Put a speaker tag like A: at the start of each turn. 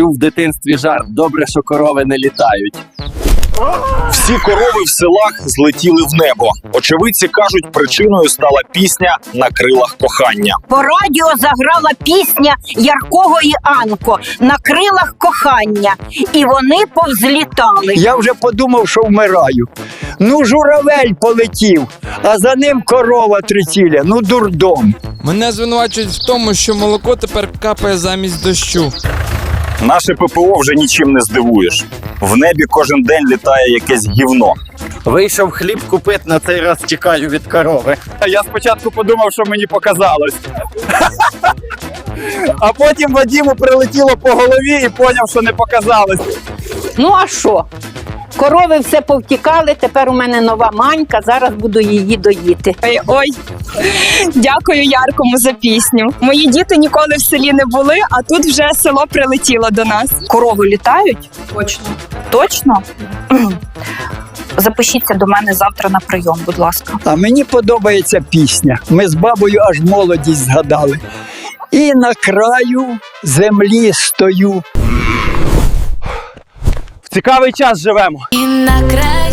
A: Чув в дитинстві жарт. Добре, що корови не літають.
B: Всі корови в селах злетіли в небо. Очевидці кажуть, причиною стала пісня на крилах кохання.
C: По радіо заграла пісня Яркого і Анко на крилах кохання, і вони повзлітали.
D: Я вже подумав, що вмираю. Ну, журавель полетів, а за ним корова триціля. Ну, дурдом.
E: Мене звинувачують в тому, що молоко тепер капає замість дощу.
B: Наше ППО вже нічим не здивуєш. В небі кожен день літає якесь гівно.
A: Вийшов хліб купити, на цей раз тікаю від корови.
F: Я спочатку подумав, що мені показалось. А потім Вадіму прилетіло по голові і поняв, що не показалось.
C: Ну а що? Корови все повтікали, тепер у мене нова манька, зараз буду її доїти.
G: Ой, ой, дякую Яркому за пісню. Мої діти ніколи в селі не були, а тут вже село прилетіло до нас.
H: Корови літають? Точно. Точно? Запишіться до мене завтра на прийом, будь ласка.
D: А мені подобається пісня. Ми з бабою аж молодість згадали. І на краю землі стою.
F: Цікавий час живемо.
I: І на краю